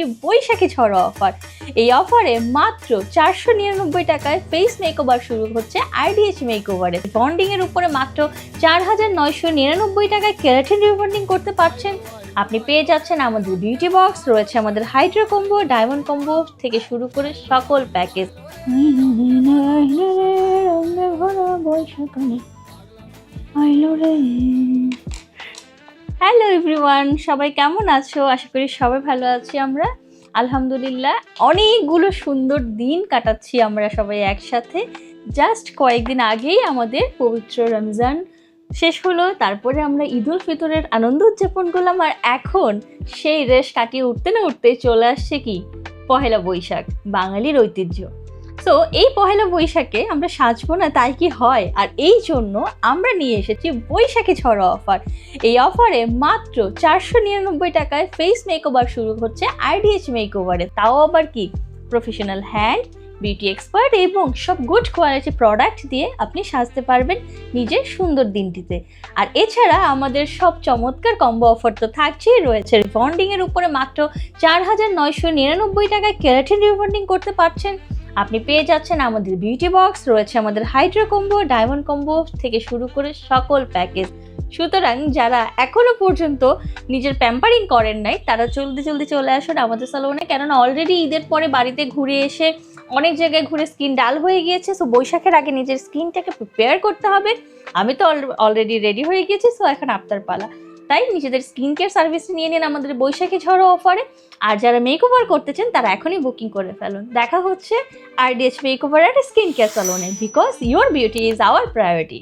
এসেছি বৈশাখী ঝড় অফার। এই অফারে মাত্র চারশো নিরানব্বই টাকায় ফেস মেকওভার শুরু হচ্ছে আইডিএচ মেকওভারে বন্ডিং এর উপরে মাত্র চার হাজার নয়শো নিরানব্বই টাকায় কেরাটিন রিবন্ডিং করতে পারছেন। আপনি পেয়ে যাচ্ছেন আমাদের বিউটি বক্স রয়েছে আমাদের হাইড্রো কম্বো ডায়মন্ড কম্বো থেকে শুরু করে সকল প্যাকেজ হ্যালো এভরিওয়ান সবাই কেমন আছো? আশা করি সবাই ভালো আছি আমরা। আলহামদুলিল্লাহ, অনেকগুলো সুন্দর দিন কাটাচ্ছি আমরা সবাই একসাথে। জাস্ট কয়েকদিন আগেই আমাদের পবিত্র রমজান শেষ হলো, তারপরে আমরা ঈদ উল ফিতরের আনন্দ উদযাপন করলাম, আর এখন সেই রেশ কাটিয়ে উঠতে না উঠতে চলে আসছে কি? পহেলা বৈশাখ, বাঙালির ঐতিহ্য। তো এই পহেলা বৈশাখে আমরা সাজবো না, তাই কি হয়? আর এই জন্য আমরা নিয়ে এসেছি বৈশাখী ছড়া অফার। এই অফারে মাত্র চারশো নিরানব্বই টাকায় ফেস মেকওভার শুরু হচ্ছে আইডিএচ মেকওভারে তাও আবার কি? প্রফেশনাল হ্যান্ড বিউটি এক্সপার্ট এবং সব গুড কোয়ালিটি প্রোডাক্ট দিয়ে আপনি সাজতে পারবেন নিজের সুন্দর দিনটিতে। আর এছাড়া আমাদের সব চমৎকার কম্বো অফার তো থাকছেই, রয়েছে রিবন্ডিং উপরে মাত্র চার হাজার নয়শো নিরানব্বই টাকায় ক্যারাটিন রিবন্ডিং করতে পারছেন। আপনি পেয়ে যাচ্ছেন আমাদের বিউটি বক্স রয়েছে আমাদের হাইড্রো কম্বো ডায়মন্ড কম্বো থেকে শুরু করে সকল প্যাকেজ সুতরাং যারা এখনও পর্যন্ত নিজের প্যাম্পারিং করেন নাই, তারা জলদি জলদি চলে আসুন আমাদের সালোনে কেননা অলরেডি ঈদের পরে বাড়িতে ঘুরে এসে অনেক জায়গায় ঘুরে স্কিন ডাল হয়ে গিয়েছে সো বৈশাখের আগে নিজের স্কিনটাকে প্রিপেয়ার করতে হবে। আমি তো অলরেডি রেডি হয়ে গিয়েছি সো এখন আপনার পালা। তাই নিজেদের স্কিন কেয়ার সার্ভিস নিয়ে নিন আমাদের বৈশাখী ঝড়ো অফারে। আর যারা মেকওভার করতে চান, তারা এখনই বুকিং করে ফেলুন। দেখা হচ্ছে আর DH makeover at skin care সালোনে because your beauty is our priority